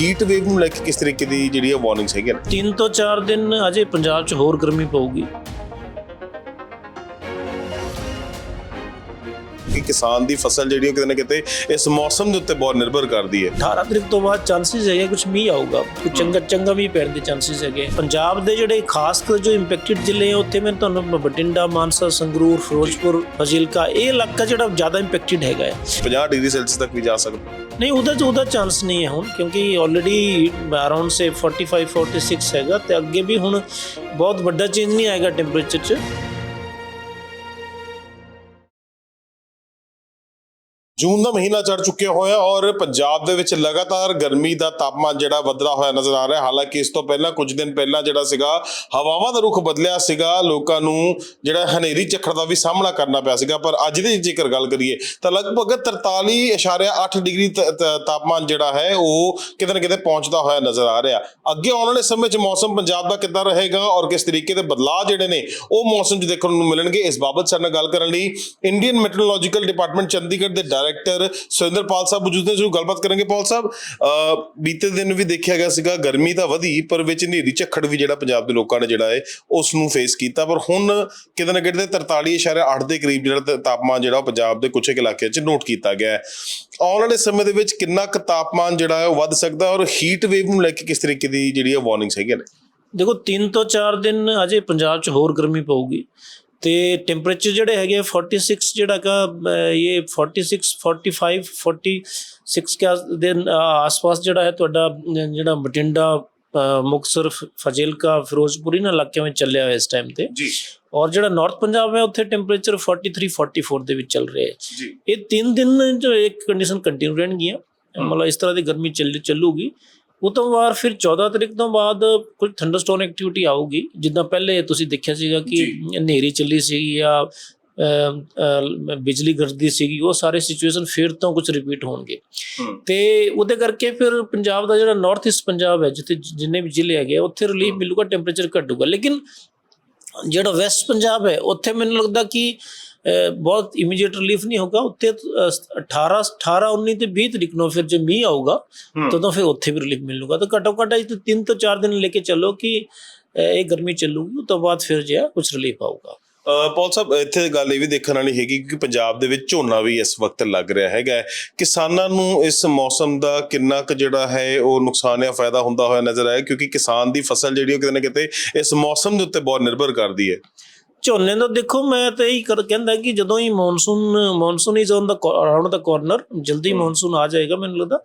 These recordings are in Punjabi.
ਹੀਟ ਵੇਵ ਨੂੰ ਲੈ ਕੇ ਕਿਸ ਤਰੀਕੇ ਦੀ ਜਿਹੜੀ ਹੈ ਵਾਰਨਿੰਗਸ ਹੈਗੀਆਂ ਨੇ? ਤਿੰਨ ਤੋਂ ਚਾਰ ਦਿਨ ਅਜੇ ਪੰਜਾਬ 'ਚ ਹੋਰ ਗਰਮੀ ਪਊਗੀ। ਕਿ ਕਿਸਾਨ ਦੀ ਫਸਲ ਜਿਹੜੀ ਉਹ ਕਿਤੇ ਨਾ ਕਿਤੇ ਇਸ ਮੌਸਮ ਦੇ ਉੱਤੇ ਬਹੁਤ ਨਿਰਭਰ ਕਰਦੀ ਹੈ। 18 ਤਰੀਕ ਤੋਂ ਬਾਅਦ ਚਾਂਸਸ ਹੈਗੇ ਕੁਝ ਮੀਂਹ ਆਊਗਾ। ਕੁਝ ਚੰਗਾ ਚੰਗਾ ਮੀਂਹ ਪੈਣ ਦੇ ਚਾਂਸਸ ਹੈਗੇ। ਪੰਜਾਬ ਦੇ ਜਿਹੜੇ ਖਾਸ ਕਰ ਜੋ ਇੰਪੈਕਟਡ ਜ਼ਿਲ੍ਹੇ ਆ ਉੱਥੇ ਮੈਂ ਤੁਹਾਨੂੰ ਬਠਿੰਡਾ ਮਾਨਸਾ ਸੰਗਰੂਰ ਫਿਰੋਜ਼ਪੁਰ ਫਜ਼ਿਲਕਾ ਇਹ ਇਲਾਕਾ ਜਿਹੜਾ ਜ਼ਿਆਦਾ ਇੰਪੈਕਟਡ ਹੈਗਾ ਹੈ। 50 ਡਿਗਰੀ ਸੈਲਸੀਅਸ ਤੱਕ ਵੀ ਜਾ ਸਕਦਾ। ਨਹੀਂ ਉਹਦਾ ਉਹਦਾ ਚਾਂਸ ਨਹੀਂ ਹੈ ਹੁਣ ਕਿਉਂਕਿ ਆਲਰੇਡੀ ਅਰਾਊਂਡ ਸੇ 45 46 ਹੈਗਾ ਤੇ ਅੱਗੇ ਵੀ ਹੁਣ ਬਹੁਤ ਵੱਡਾ ਚੇਂਜ ਨਹੀਂ ਆਏਗਾ ਟੈਂਪਰੇਚਰ 'ਚ। ਜੂਨ ਦਾ ਮਹੀਨਾ ਚੜ ਚੁੱਕਿਆ ਹੋਇਆ ਔਰ ਪੰਜਾਬ ਦੇ ਵਿੱਚ ਲਗਾਤਾਰ ਗਰਮੀ ਦਾ ਤਾਪਮਾਨ ਜਿਹੜਾ ਵਧਦਾ ਹੋਇਆ ਨਜ਼ਰ ਆ ਰਿਹਾ ਹਾਲਾਂਕਿ ਇਸ ਤੋਂ ਪਹਿਲਾਂ, ਕੁਝ ਦਿਨ ਪਹਿਲਾਂ ਜਿਹੜਾ ਸੀਗਾ, ਹਵਾਵਾਂ ਦਾ ਰੁਖ ਬਦਲਿਆ ਸੀਗਾ। ਲੋਕਾਂ ਨੂੰ ਜਿਹੜਾ ਹਨੇਰੀ ਝੱਖੜ ਦਾ ਵੀ ਸਾਹਮਣਾ ਕਰਨਾ ਪਿਆ ਸੀਗਾ। ਪਰ ਅੱਜ ਦੀ ਜੇਕਰ ਗੱਲ ਕਰੀਏ, ਤਾਂ ਲਗਭਗ 43.8 ਡਿਗਰੀ ਤ- ਤਾਪਮਾਨ ਜਿਹੜਾ ਹੈ, ਉਹ ਕਿਤੇ ਨਾ ਕਿਤੇ ਪਹੁੰਚਦਾ ਹੋਇਆ ਨਜ਼ਰ ਆ ਰਿਹਾ। ਅੱਗੇ ਆਉਣ ਵਾਲੇ ਸਮੇਂ 'ਚ ਮੌਸਮ ਪੰਜਾਬ ਦਾ ਕਿੱਦਾਂ ਰਹੇਗਾ ਔਰ ਕਿਸ ਤਰੀਕੇ ਦੇ ਬਦਲਾਅ ਜਿਹੜੇ ਨੇ, ਉਹ ਮੌਸਮ 'ਚ ਦੇਖਣ ਨੂੰ ਮਿਲਣਗੇ। ਇਸ ਬਾਬਤ ਸਾਡੇ ਨਾਲ ਗੱਲ ਕਰਨ ਲਈ ਇੰਡੀਅਨ ਮੈਟਰੋਲੋਜੀਕਲ ਡਿਪਾਰਟਮੈਂਟ ਚੰਡੀਗੜ੍ਹ ਦੇ ਡਾਇਰੈਕਟਰ ਸੁਰਿੰਦਰਪਾਲ ਸਾਹਿਬ ਮੌਜੂਦ ਨੇ, ਜੋ ਗੱਲਬਾਤ ਕਰਾਂਗੇ ਪਾਲ ਸਾਹਿਬ। ਬੀਤੇ ਦਿਨ ਵੀ ਦੇਖਿਆ ਗਿਆ ਸੀਗਾ, ਗਰਮੀ ਤਾਂ ਵਧੀ, ਪਰ ਵਿੱਚ ਹਨੇਰੀ ਝੱਖੜ ਵੀ ਜਿਹੜਾ ਪੰਜਾਬ ਦੇ ਲੋਕਾਂ ਨੇ ਜਿਹੜਾ ਹੈ, ਉਸ ਨੂੰ ਫੇਸ ਕੀਤਾ। ਪਰ ਹੁਣ ਕਿਤੇ ਨਾ ਕਿਤੇ 43.8 ਦੇ ਕਰੀਬ ਜਿਹੜਾ ਤਾਪਮਾਨ ਜਿਹੜਾ ਪੰਜਾਬ ਦੇ ਕੁਝ ਇਲਾਕਿਆਂ 'ਚ ਨੋਟ ਕੀਤਾ ਗਿਆ ਹੈ। ਆਉਣ ਵਾਲੇ ਸਮੇਂ ਦੇ ਵਿੱਚ ਕਿੰਨਾ ਕੁ ਤਾਪਮਾਨ ਜਿਹੜਾ ਹੈ ਉਹ ਵੱਧ ਸਕਦਾ ਔਰ ਹੀਟ ਵੇਵ ਨੂੰ ਲੈ ਕੇ ਕਿਸ ਤਰੀਕੇ ਦੀ ਜਿਹੜੀ ਹੈ ਵਾਰਨਿੰਗਸ ਹੈਗੀਆਂ ਨੇ? ਦੇਖੋ 3 ਤੋਂ 4 ਦਿਨ ਅਜੇ ਪੰਜਾਬ 'ਚ ਹੋਰ ਗਰਮੀ ਪਊਗੀ। ਤੇ ਟੈਂਪਰੇਚਰ ਜਿਹੜੇ ਹੈਗੇ ਆ, 46 ਜਿਹੜਾ ਕਾ ਇਹ 46 45 46 ਕੇ ਦੇ ਆਸ-ਪਾਸ ਜਿਹੜਾ ਹੈ ਤੁਹਾਡਾ ਜਿਹੜਾ ਬਠਿੰਡਾ ਅ, ਮੁਕਤਸਰ ਫ- ਫਜ਼ਿਲਕਾ ਫਿਰੋਜ਼ਪੁਰ ਇਹਨਾਂ ਇਲਾਕਿਆਂ ਵਿੱਚ ਚੱਲਿਆ ਹੋਇਆ ਇਸ ਟਾਈਮ ਤੇ। ਜੀ। ਔਰ ਜਿਹੜਾ ਨਾਰਥ ਪੰਜਾਬ ਹੈ ਉੱਥੇ ਟੈਂਪਰੇਚਰ 43 44 ਦੇ ਵਿੱਚ ਚੱਲ ਰਿਹਾ ਹੈ। ਜੀ। ਇਹ ਤਿੰਨ ਦਿਨ ਜੋ ਇੱਕ ਕੰਡੀਸ਼ਨ ਕੰਟੀਨਿਊ ਰਹਿਣਗੀਆਂ। ਮਤਲਬ ਇਸ ਤਰ੍ਹਾਂ ਦੀ ਗਰਮੀ ਚੱਲ ਚੱਲੂਗੀ। ਉਹ ਤੋਂ ਬਾਅਦ ਫਿਰ 14 ਤਰੀਕ ਤੋਂ ਬਾਅਦ ਕੁਝ ਥੰਡਰਸਟੋਨ ਐਕਟੀਵਿਟੀ ਆਊਗੀ। ਜਿੱਦਾਂ ਪਹਿਲੇ ਤੁਸੀਂ ਦੇਖਿਆ ਸੀਗਾ ਕਿ ਹਨੇਰੀ ਚੱਲੀ ਸੀ ਜਾਂ ਬਿਜਲੀ ਗਰਜਦੀ ਸੀਗੀ ਉਹ ਸਾਰੇ ਸਿਚੁਏਸ਼ਨ ਫਿਰ ਤੋਂ ਕੁਝ ਰਿਪੀਟ ਹੋਣਗੇ। ਤੇ ਉਹਦੇ ਕਰਕੇ ਫਿਰ ਪੰਜਾਬ ਦਾ ਜਿਹੜਾ ਨਾਰਥ ਈਸਟ ਪੰਜਾਬ ਹੈ ਜਿੱਥੇ ਜਿੰਨੇ ਵੀ ਜ਼ਿਲ੍ਹੇ ਹੈਗੇ ਉੱਥੇ ਰਿਲੀਫ ਮਿਲੂਗਾ ਟੈਂਪਰੇਚਰ ਘਟੂਗਾ। ਲੇਕਿਨ ਜਿਹੜਾ ਵੈਸਟ ਪੰਜਾਬ ਹੈ ਉੱਥੇ ਮੈਨੂੰ ਲੱਗਦਾ ਕਿ ਬਹੁਤ ਇਮੀਡੀਏਟ ਰਿਲੀਫ ਨਹੀਂ ਹੋਗਾ ਉੱਥੇ ਅਹ, 18 18 19 ਤੇ 20 ਤਰੀਕ ਨੂੰ ਫਿਰ ਜੇ ਮੀਂਹ ਆਊਗਾ। ਤਦੋਂ ਫਿਰ ਉੱਥੇ ਵੀ ਰਿਲੀਫ ਮਿਲੂਗਾ ਤਾਂ ਘੱਟੋ ਘੱਟ ਇਹ 3 ਤੋਂ 4 ਦਿਨ ਲੈ ਕੇ ਚੱਲੋ ਕਿ ਇਹ ਗਰਮੀ ਚੱਲੂਗੀ ਉਸ ਤੋਂ ਬਾਅਦ ਫਿਰ ਜਿਹੜਾ ਕੁਝ ਰਿਲੀਫ ਆਊਗਾ। ਪੌਲ ਸਾਹਿਬ ਇੱਥੇ ਗੱਲ ਇਹ ਵੀ ਦੇਖਣ ਵਾਲੀ ਹੈਗੀ ਕਿ ਪੰਜਾਬ ਦੇ ਵਿੱਚ ਝੋਨਾ ਵੀ ਇਸ ਵਕਤ ਲੱਗ ਰਿਹਾ ਹੈਗਾ। ਕਿਸਾਨਾਂ ਨੂੰ ਇਸ ਮੌਸਮ ਦਾ ਕਿੰਨਾ ਕੁ ਜਿਹੜਾ ਹੈ ਉਹ ਨੁਕਸਾਨ ਜਾਂ ਫਾਇਦਾ ਹੁੰਦਾ ਹੋਇਆ ਨਜ਼ਰ ਆਇਆ? ਕਿਉਂਕਿ ਕਿਸਾਨ ਦੀ ਫਸਲ ਜਿਹੜੀ ਉਹ ਕਿਤੇ ਨਾ ਕਿਤੇ ਇਸ ਮੌਸਮ ਦੇ ਉੱਤੇ ਬਹੁਤ ਨਿਰਭਰ ਕਰਦੀ ਹੈ। ਝੋਨੇ ਦਾ ਦੇਖੋ ਮੈਂ ਤਾਂ ਇਹੀ ਕਰ ਕਹਿੰਦਾ ਕਿ ਜਦੋਂ ਹੀ monsoon monsoon is on the around the corner ਜਲਦੀ ਮੌਨਸੂਨ ਆ ਜਾਏਗਾ ਮੈਨੂੰ ਲੱਗਦਾ।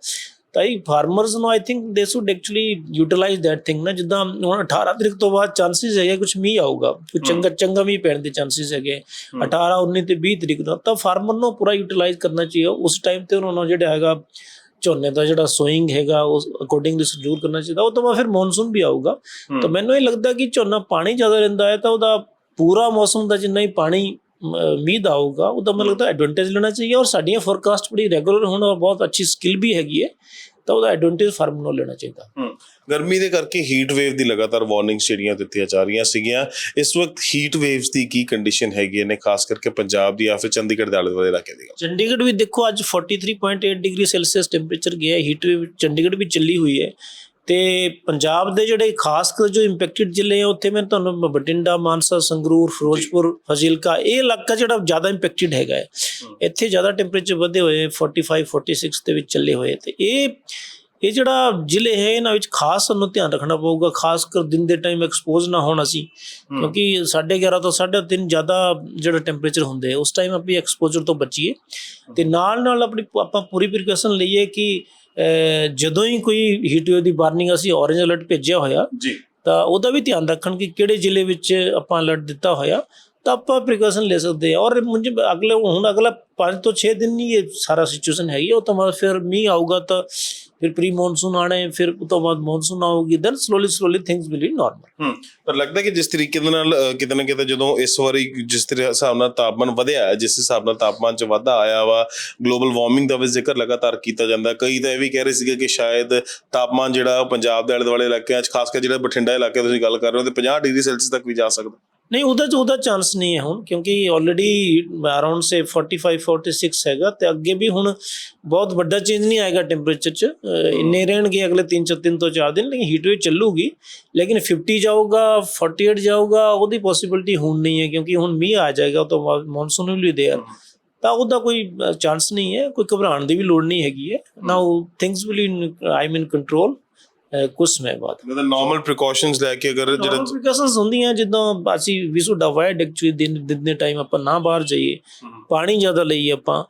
ਤਾਂ ਇਹ ਫਾਰਮਰਸ ਨੂੰ I think they should actually utilise that thing ਨਾ ਜਿੱਦਾਂ ਹੁਣ 18 ਤਰੀਕ ਤੋਂ ਬਾਅਦ ਚਾਂਸਸ ਹੈਗੇ ਕੁਝ ਮੀਂਹ ਆਊਗਾ ਕੁਝ ਚੰਗਾ ਚੰਗਾ ਮੀਂਹ ਪੈਣ ਦੇ ਚਾਂਸਸ ਹੈਗੇ 18 19 ਤੇ 20 ਤਰੀਕ ਦਾ ਤਾਂ ਫਾਰਮਰ ਨੂੰ ਪੂਰਾ ਯੂਟਿਲਾਈਜ਼ ਕਰਨਾ ਚਾਹੀਏ ਉਸ ਟਾਈਮ ਤੇ ਉਹਨਾਂ ਨੂੰ ਜਿਹੜਾ ਹੈਗਾ ਝੋਨੇ ਦਾ ਜਿਹੜਾ ਸੋਇੰਗ ਹੈਗਾ ਉਸ ਅਕੋਰਡਿੰਗਲੀ ਸ਼ਡਿਊਲ ਕਰਨਾ ਚਾਹੀਦਾ। ਉਹ ਤੋਂ ਬਾਅਦ ਫਿਰ ਮੌਨਸੂਨ ਵੀ ਆਊਗਾ। ਤਾਂ ਮੈਨੂੰ ਇਹ ਲੱਗਦਾ ਕਿ ਝੋਨਾ ਪਾਣੀ ਜ਼ਿਆਦਾ ਰਹਿੰਦਾ ਹੈ ਤਾਂ ਉਹਦਾ ਪੂਰਾ ਮੌਸਮ ਦਾ ਜਿੰਨਾ ਹੀ ਪਾਣੀ ਮ, ਮੀਂਹ ਦਾ ਆਊਗਾ ਉਹਦਾ ਮੈਨੂੰ ਲੱਗਦਾ ਐਡਵਾਂਟੇਜ ਲੈਣਾ ਚਾਹੀਏ ਔਰ ਸਾਡੀਆਂ ਫੋਰਕਾਸਟ ਬੜੀ ਰੈਗੂਲਰ ਹੋਣ ਔਰ ਬਹੁਤ ਅੱਛੀ ਸਕਿੱਲ ਵੀ ਹੈਗੀ ਹੈ ਤਾਂ ਉਹਦਾ ਐਡਵਾਂਟੇਜ ਫਾਰਮ ਨੂੰ ਲੈਣਾ ਚਾਹੀਦਾ। ਗਰਮੀ ਦੇ ਕਰਕੇ ਹੀਟ ਵੇਵ ਦੀ ਲਗਾਤਾਰ ਵਾਰਨਿੰਗਸ ਜਿਹੜੀਆਂ ਦਿੱਤੀਆਂ ਜਾ ਰਹੀਆਂ ਸੀਗੀਆਂ ਇਸ ਵਕਤ ਹੀਟ ਵੇਵਸ ਦੀ ਕੀ ਕੰਡੀਸ਼ਨ ਹੈਗੀ ਨੇ ਖਾਸ ਕਰਕੇ ਪੰਜਾਬ ਦੀ ਜਾਂ ਫਿਰ ਚੰਡੀਗੜ੍ਹ ਦੇ ਆਲੇ ਦੁਆਲੇ ਇਲਾਕੇ ਦੀ ਚੰਡੀਗੜ੍ਹ ਵੀ ਦੇਖੋ ਅੱਜ 43.8 ਡਿਗਰੀ ਸੈਲਸੀਅਸ ਟੈਂਪਰੇਚਰ ਗਿਆ ਹੀਟ ਵੇਵ ਚੰਡੀਗੜ੍ਹ ਵੀ ਚੱਲੀ ਹੋਈ ਹੈ ਤੇ ਪੰਜਾਬ ਦੇ ਜਿਹੜੇ ਖਾਸ ਕਰ ਜੋ ਇੰਪੈਕਟਡ ਜ਼ਿਲ੍ਹੇ ਆ ਉੱਥੇ ਮੈਂ ਤੁਹਾਨੂੰ ਬਠਿੰਡਾ ਮਾਨਸਾ ਸੰਗਰੂਰ ਫਿਰੋਜ਼ਪੁਰ ਫਜ਼ਿਲਕਾ ਇਹ ਇਲਾਕਾ ਜਿਹੜਾ ਜ਼ਿਆਦਾ ਇੰਪੈਕਟਡ ਹੈਗਾ ਹੈ। ਇੱਥੇ ਜ਼ਿਆਦਾ ਟੈਂਪਰੇਚਰ ਵਧੇ ਹੋਏ 45 46 ਦੇ ਵਿੱਚ ਚੱਲੇ ਹੋਏ ਤੇ ਇਹ ਇਹ ਜਿਹੜਾ ਜ਼ਿਲ੍ਹੇ ਹੈ ਇਹਨਾਂ ਵਿੱਚ ਖਾਸ ਸਾਨੂੰ ਧਿਆਨ ਰੱਖਣਾ ਪਊਗਾ ਖਾਸ ਕਰ ਦਿਨ ਦੇ ਟਾਈਮ ਐਕਸਪੋਜ਼ ਨਾ ਹੋਣ ਅਸੀਂ ਕਿਉਂਕਿ 11:30 ਤੋਂ 3:30 ਜ਼ਿਆਦਾ ਜਿਹੜਾ ਟੈਂਪਰੇਚਰ ਹੁੰਦੇ ਉਸ ਟਾਈਮ ਆਪਣੀ ਐਕਸਪੋਜ਼ਰ ਤੋਂ ਬਚੀਏ। ਤੇ ਨਾਲ ਨਾਲ ਆਪਣੀ ਆਪਾਂ ਪੂਰੀ ਪ੍ਰੀਕਾਸ਼ਨ ਲਈਏ ਕਿ ਜਦੋਂ ਹੀ ਕੋਈ ਹੀਟ ਵੇਵ ਦੀ ਵਾਰਨਿੰਗ ਅਸੀਂ ਔਰੇਂਜ ਅਲਰਟ ਭੇਜਿਆ ਹੋਇਆ ਜੀ ਤਾਂ ਉਹਦਾ ਵੀ ਧਿਆਨ ਰੱਖਣ ਕਿ ਕਿਹੜੇ ਜ਼ਿਲ੍ਹੇ ਵਿੱਚ ਆਪਾਂ ਅਲਰਟ ਦਿੱਤਾ ਹੋਇਆ ਤਾਂ ਆਪਾਂ ਪ੍ਰੀਕਾਸ਼ਨ ਲੈ ਸਕਦੇ ਆ ਔਰ ਮੁੰਜ ਅਗਲੇ ਹੁਣ ਅਗਲਾ 5 ਤੋਂ 6 ਦਿਨ ਹੀ ਇਹ ਸਾਰਾ ਸਿਚੁਏਸ਼ਨ ਹੈਗੀ ਹੈ। ਉਹ ਤੋਂ ਫਿਰ ਮੀਂਹ ਆਊਗਾ ਤਾਂ ਫਿਰ ਪ੍ਰੀ ਮੌਨਸੂਨ ਆਣੇ ਫਿਰ ਉਸ ਤੋਂ ਬਾਅਦ ਮੌਨਸੂਨ ਆਊਗੀ then slowly slowly things will be normal ਹੂੰ, ਪਰ ਲੱਗਦਾ ਕਿ ਜਿਸ ਤਰੀਕੇ ਦੇ ਨਾਲ ਕਿਤੇ ਨਾ ਕਿਤੇ ਜਦੋਂ ਇਸ ਵਾਰੀ ਜਿਸ ਤਰ੍ਹਾਂ ਹਿਸਾਬ ਨਾਲ ਤਾਪਮਾਨ ਵਧਿਆ, ਜਿਸ ਹਿਸਾਬ ਨਾਲ ਤਾਪਮਾਨ 'ਚ ਵਾਧਾ ਆਇਆ ਵਾ ਗਲੋਬਲ ਵਾਰਮਿੰਗ ਦਾ ਵੀ ਜ਼ਿਕਰ ਲਗਾਤਾਰ ਕੀਤਾ ਜਾਂਦਾ ਕਈ ਤਾਂ ਇਹ ਵੀ ਕਹਿ ਰਹੇ ਸੀਗੇ ਕਿ ਸ਼ਾਇਦ ਤਾਪਮਾਨ ਜਿਹੜਾ ਪੰਜਾਬ ਦੇ ਆਲੇ ਦੁਆਲੇ ਇਲਾਕਿਆਂ 'ਚ, ਖਾਸ ਕਰ ਜਿਹੜਾ ਬਠਿੰਡਾ ਇਲਾਕੇ ਤੁਸੀਂ ਗੱਲ ਕਰ ਰਹੇ ਹੋ, ਤੇ 50 ਡਿਗਰੀ ਸੈਲਸੀਅਸ ਤੱਕ ਵੀ ਜਾ ਸਕਦਾ। ਨਹੀਂ ਉਹਦਾ ਚ ਉਹਦਾ ਚਾਂਸ ਨਹੀਂ ਹੈ ਹੁਣ ਕਿਉਂਕਿ ਆਲਰੇਡੀ ਅਰਾਊਂਡ ਸੇ 45 46 ਹੈਗਾ ਤੇ ਅੱਗੇ ਵੀ ਹੁਣ ਬਹੁਤ ਵੱਡਾ ਚੇਂਜ ਨਹੀਂ ਆਏਗਾ ਟੈਂਪਰੇਚਰ ਚ। ਇੰਨੇ ਰਹਿਣਗੇ ਅਗਲੇ 3 ਚ 3 ਤੋਂ 4 ਦਿਨ ਲੇਕਿਨ ਹੀਟ ਵੇਵ ਚੱਲੂਗੀ। ਲੇਕਿਨ 50 ਜਾਊਗਾ 48 ਜਾਊਗਾ ਉਹਦੀ ਪੋਸਿਬਿਲਿਟੀ ਹੁਣ ਨਹੀਂ ਹੈ ਕਿਉਂਕਿ ਹੁਣ ਮੀਂਹ ਆ ਜਾਏਗਾ ਉਹ ਤੋਂ ਮੌਨਸੂਨ ਵੀ ਦੇਰ ਤਾਂ ਉਹਦਾ ਕੋਈ ਚਾਂਸ ਨਹੀਂ ਹੈ ਕੋਈ ਘਬਰਾਉਣ ਦੀ ਵੀ ਲੋੜ ਨਹੀਂ ਹੈਗੀ ਹੈ। Now things will in I mean control ਕੁਝ ਸਮੇਂ ਬਾਅਦ। ਮਤਲਬ ਨਾਰਮਲ ਪ੍ਰੀਕਾਸ਼ਨਸ ਲੈ ਕੇ ਅਗਰ ਜਿਹੜਾ ਨੋਟੀਫਿਕੇਸ਼ਨਸ ਹੁੰਦੀਆਂ ਜਦੋਂ ਅਸੀਂ ਵੀ ਸ਼ੁਡ ਅਵੋਇਡ ਐਕਚੁਅਲੀ ਦਿਨ ਦਿਨ ਦੇ ਟਾਈਮ ਆਪਾਂ ਨਾ ਬਾਹਰ ਜਾਈਏ ਪਾਣੀ ਜ਼ਿਆਦਾ ਲਈਏ ਆਪਾਂ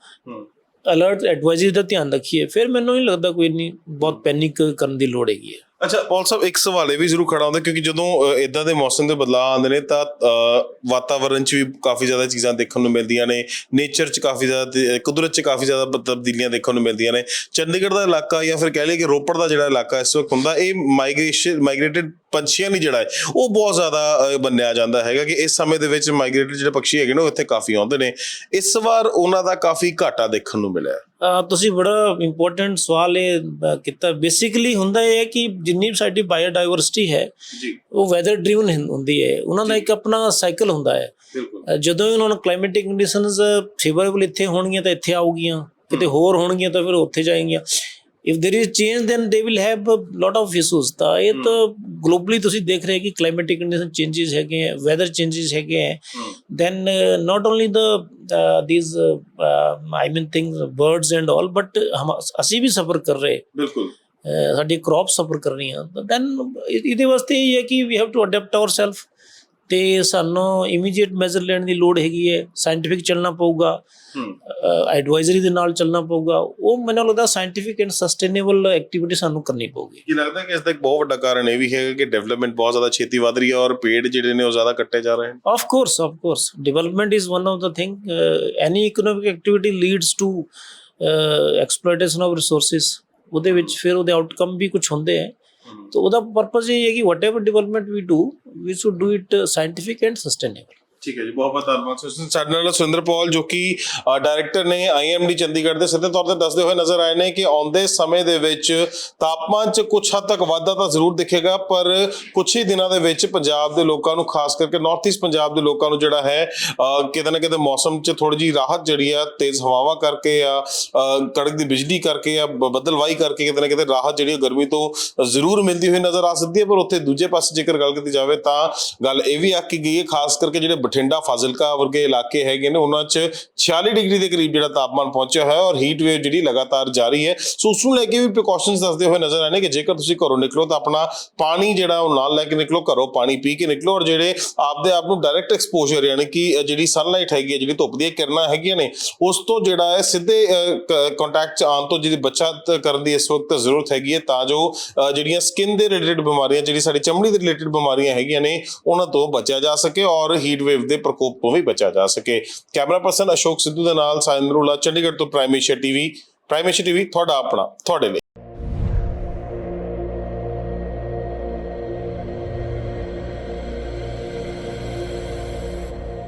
ਅਲਰਟ ਐਡਵਾਈਜ਼ਰੀ ਦਾ ਧਿਆਨ ਰੱਖੀਏ ਫਿਰ ਮੈਨੂੰ ਨਹੀਂ ਲੱਗਦਾ ਕੋਈ ਨਹੀਂ ਬਹੁਤ ਪੈਨਿਕ ਕਰਨ ਦੀ ਲੋੜ ਹੈਗੀ ਹੈ। ਅੱਛਾ ਪੌਲ ਸਾਹਿਬ ਇੱਕ ਸਵਾਲ ਇਹ ਵੀ ਜ਼ਰੂਰ ਖੜਾ ਹੁੰਦਾ ਕਿਉਂਕਿ ਜਦੋਂ ਇਦਾਂ ਦੇ ਮੌਸਮ ਦੇ ਬਦਲਾਅ ਆਉਂਦੇ ਨੇ ਤਾਂ ਅ, ਵਾਤਾਵਰਣ 'ਚ ਵੀ ਕਾਫੀ ਜ਼ਿਆਦਾ ਚੀਜ਼ਾਂ ਦੇਖਣ ਨੂੰ ਮਿਲਦੀਆਂ ਨੇ ਨੇਚਰ 'ਚ ਕਾਫੀ ਜ਼ਿਆਦਾ ਕੁਦਰਤ 'ਚ ਕਾਫੀ ਜ਼ਿਆਦਾ ਤਬਦੀਲੀਆਂ ਦੇਖਣ ਨੂੰ ਮਿਲਦੀਆਂ ਨੇ। ਚੰਡੀਗੜ੍ਹ ਦਾ ਇਲਾਕਾ ਜਾਂ ਫਿਰ ਕਹਿ ਲਈਏ ਕਿ ਰੋਪੜ ਦਾ ਜਿਹੜਾ ਇਲਾਕਾ ਇਸ ਵਕਤ ਹੁੰਦਾ ਇਹ ਮਾਈਗ੍ਰੇਸ਼ਨ ਮਾਈਗ੍ਰੇਟਡ ਪੰਛੀਆਂ ਲਈ ਜਿਹੜਾ ਹੈ ਉਹ ਬਹੁਤ ਜ਼ਿਆਦਾ ਅ, ਮੰਨਿਆ ਜਾਂਦਾ ਹੈਗਾ ਕਿ ਇਸ ਸਮੇਂ ਦੇ ਵਿੱਚ ਮਾਈਗ੍ਰੇਟਡ ਜਿਹੜੇ ਪੰਛੀ ਹੈਗੇ ਨੇ ਉਹ ਇੱਥੇ ਕਾਫੀ ਆਉਂਦੇ ਨੇ। ਇਸ ਵਾਰ ਉਹਨਾਂ ਦਾ ਕਾਫੀ ਘਾਟਾ ਦੇਖਣ ਨੂੰ ਮਿਲਿਆ ਤੁਸੀਂ ਬੜਾ ਇੰਪੋਰਟੈਂਟ ਸਵਾਲ ਇਹ ਕੀਤਾ। ਬੇਸਿਕਲੀ ਹੁੰਦਾ ਇਹ ਹੈ ਕਿ ਜਿੰਨੀ ਵੀ ਸਾਡੀ ਬਾਇਓਡਾਇਵਰਸਿਟੀ ਹੈ ਜੀ। ਉਹ ਵੈਦਰ ਡਰਿਵਨ ਹੁੰਦੀ ਹੈ। ਉਹਨਾਂ ਦਾ ਇੱਕ ਆਪਣਾ ਸਾਈਕਲ ਹੁੰਦਾ ਹੈ। ਜਦੋਂ ਉਹਨਾਂ ਨੂੰ ਕਲਾਈਮੇਟਿਕ ਕੰਡੀਸ਼ਨਸ ਫੇਵਰੇਬਲ ਇੱਥੇ ਹੋਣਗੀਆਂ ਤਾਂ ਇੱਥੇ ਆਉਗੀਆਂ ਕਿਤੇ ਹੋਰ ਹੋਣਗੀਆਂ ਤਾਂ ਫਿਰ ਉੱਥੇ ਜਾਏਗੀਆਂ। if there is change then they will have lot of issues ਤਾਂ ਇਹ ਤਾਂ ਗਲੋਬਲੀ ਤੁਸੀਂ ਦੇਖ ਰਹੇ ਕਿ ਕਲਾਈਮੇਟਿਕ ਕੰਡੀਸ਼ਨ ਚੇਂਜਸ ਹੈਗੇ ਹੈ ਵੈਦਰ ਚੇਂਜਸ ਹੈਗੇ ਹੈ then uh, not only the uh, these uh, uh, I mean things birds and all but ਹਮ ਅਸੀਂ ਵੀ ਸਫਰ ਕਰ ਰਹੇ ਬਿਲਕੁਲ ਅਹ ਸਾਡੀ ਕ੍ਰੌਪ ਸਫਰ ਕਰ ਰਹੀਆਂ ਤਾਂ ਦੈਨ ਇਹਦੇ ਵਾਸਤੇ ਇਹ ਹੈ ਕਿ we have to adapt ourselves ਤੇ ਸਾਨੂੰ ਇਮੀਡੀਏਟ ਮੈਜ਼ਰ ਲੈਣ ਦੀ ਲੋੜ ਹੈਗੀ ਹੈ ਸਾਇੰਟਿਫਿਕ ਚੱਲਣਾ ਪਊਗਾ ਐਡਵਾਈਜ਼ਰੀ ਦੇ ਨਾਲ ਚੱਲਣਾ ਪਊਗਾ ਉਹ ਮੈਨੂੰ ਲੱਗਦਾ ਸਾਇੰਟਿਫਿਕ ਐਂਡ ਸਸਟੇਨੇਬਲ ਐਕਟੀਵਿਟੀ ਸਾਨੂੰ ਕਰਨੀ ਪਊਗੀ ਕੀ ਲੱਗਦਾ ਕਿ ਇਸ ਦਾ ਇੱਕ ਬਹੁਤ ਵੱਡਾ ਕਾਰਨ ਇਹ ਵੀ ਹੈਗਾ ਕਿ ਡਿਵੈਲਪਮੈਂਟ ਬਹੁਤ ਜ਼ਿਆਦਾ ਛੇਤੀ ਵੱਧ ਰਹੀ ਹੈ ਔਰ ਪੇੜ ਜਿਹੜੇ ਨੇ ਉਹ ਜ਼ਿਆਦਾ ਕੱਟੇ ਜਾ ਰਹੇ ਨੇ Of course, of course. Development is one of the thing. Uh, any economic activity leads to uh, exploitation of resources. ਉਹਦੇ ਵਿੱਚ ਫਿਰ ਉਹਦੇ ਆਊਟਕਮ ਵੀ ਕੁਝ ਹੁੰਦੇ ਹੈ ਤਾਂ ਉਹਦਾ ਪਰਪਸ ਇਹ ਹੈ ਕਿ whatever development we do we should do it scientific and sustainable ਠੀਕ ਹੈ ਜੀ, ਬਹੁਤ ਬਹੁਤ ਧੰਨਵਾਦ। ਸਰ ਸਾਡੇ ਨਾਲ ਸੁਰਿੰਦਰ ਪੌਲ ਜੋ ਕਿ ਡਾਇਰੈਕਟਰ ਨੇ ਆਈਐਮਡੀ ਚੰਡੀਗੜ੍ਹ ਦੇ ਸਿੱਧੇ ਤੌਰ ਤੇ ਦੱਸਦੇ ਹੋਏ ਨਜ਼ਰ ਆਏ ਨੇ ਕਿ ਆਉਂਦੇ ਸਮੇਂ ਦੇ ਵਿੱਚ ਤਾਪਮਾਨ 'ਚ ਕੁਝ ਹੱਦ ਤੱਕ ਵਾਧਾ ਤਾਂ ਜ਼ਰੂਰ ਦਿਖੇਗਾ, ਪਰ ਕੁਝ ਹੀ ਦਿਨਾਂ ਦੇ ਵਿੱਚ ਪੰਜਾਬ ਦੇ ਲੋਕਾਂ ਨੂੰ, ਖਾਸ ਕਰਕੇ ਨਾਰਥ ਈਸਟ ਪੰਜਾਬ ਦੇ ਲੋਕਾਂ ਨੂੰ ਜਿਹੜਾ ਹੈ ਕਿਤੇ ਨਾ ਕਿਤੇ ਮੌਸਮ 'ਚ ਥੋੜੀ ਜੀ ਰਾਹਤ ਜਿਹੜੀ ਆ, ਤੇਜ਼ ਹਵਾਵਾਂ ਕਰਕੇ ਆ ਕੜਕ ਦੀ ਬਿਜਲੀ ਕਰਕੇ ਆ ਬਦਲਵਾਈ ਕਰਕੇ ਕਿਤੇ ਨਾ ਕਿਤੇ ਰਾਹਤ ਜਿਹੜੀ ਗਰਮੀ ਤੋਂ ਜ਼ਰੂਰ ਮਿਲਦੀ ਹੋਈ ਨਜ਼ਰ ਆ ਸਕਦੀ ਹੈ, ਪਰ ਉੱਥੇ ਦੂਜੇ ਪਾਸੇ ਜੇਕਰ ਗੱਲ ਕੀਤੀ ਜਾਵੇ ਤਾਂ ਗੱਲ ਇਹ ਵੀ ਆਖੀ ਗਈ ਹੈ, ਖਾਸ ਕਰਕੇ ਜਿਹੜੇ ਬਠਿੰਡਾ ਫਾਜ਼ਿਲਕਾ ਵਰਗੇ ਇਲਾਕੇ ਹੈਗੇ ਨੇ, ਉਹਨਾਂ 'ਚ 46 ਡਿਗਰੀ ਦੇ ਕਰੀਬ ਜਿਹੜਾ ਤਾਪਮਾਨ ਪਹੁੰਚਿਆ ਹੋਇਆ ਔਰ ਹੀਟ ਵੇਵ ਜਿਹੜੀ ਲਗਾਤਾਰ ਜਾਰੀ ਹੈ। ਸੋ ਉਸ ਨੂੰ ਲੈ ਕੇ ਵੀ ਪ੍ਰੀਕਾਸ਼ਨਸ ਦੱਸਦੇ ਹੋਏ ਨਜ਼ਰ ਆਏ ਨੇ ਕਿ ਜੇਕਰ ਤੁਸੀਂ ਘਰੋਂ ਨਿਕਲੋ ਤਾਂ ਆਪਣਾ ਪਾਣੀ ਜਿਹੜਾ ਉਹ ਨਾਲ ਲੈ ਕੇ ਨਿਕਲੋ, ਘਰੋਂ ਪਾਣੀ ਪੀ ਕੇ ਨਿਕਲੋ ਔਰ ਜਿਹੜੇ ਆਪਦੇ ਆਪ ਨੂੰ ਡਾਇਰੈਕਟ ਐਕਸਪੋਜ਼ਰ ਯਾਨੀ ਕਿ ਜਿਹੜੀ ਸਨਲਾਈਟ ਹੈਗੀ ਹੈ, ਜਿਹੜੀ ਧੁੱਪ ਦੀਆਂ ਕਿਰਨਾਂ ਹੈਗੀਆਂ ਨੇ, ਉਸ ਤੋਂ ਜਿਹੜਾ ਹੈ ਸਿੱਧੇ ਕੰਟੈਕਟ 'ਚ ਆਉਣ ਤੋਂ ਜਿਹਦੀ ਬਚਤ ਕਰਨ ਦੀ ਇਸ ਵਕਤ ਜ਼ਰੂਰਤ ਹੈਗੀ ਹੈ, ਤਾਂ ਜੋ ਜਿਹੜੀਆਂ ਸਕਿਨ ਦੇ ਰਿਲੇਟਡ ਬਿਮਾਰੀਆਂ, ਜਿਹੜੀ ਸਾਡੀ ਚਮੜੀ ਦੇ ਰਿਲੇਟਡ ਬਿਮਾਰੀਆਂ ਹੈਗੀਆਂ ਨੇ, ਉਹਨਾਂ ਤੋਂ ਬਚਿਆ ਜਾ ਸਕੇ ਔਰ ਹੀਟ ਵੇਵ ਦੇ ਪ੍ਰਕੋਪ ਤੋਂ ਵੀ ਬਚਿਆ ਜਾ ਸਕੇ। ਕੈਮਰਾ ਪਰਸਨ ਅਸ਼ੋਕ ਸਿੱਧੂ ਦੇ ਨਾਲ ਸਾਇੰਦਰੂਲਾ, ਚੰਡੀਗੜ੍ਹ ਤੋਂ ਪ੍ਰਾਈਮੇਸ਼ੀਆ ਟੀਵੀ। ਪ੍ਰਾਈਮੇਸ਼ੀਆ ਟੀਵੀ, ਤੁਹਾਡਾ ਆਪਣਾ, ਤੁਹਾਡੇ ਲਈ।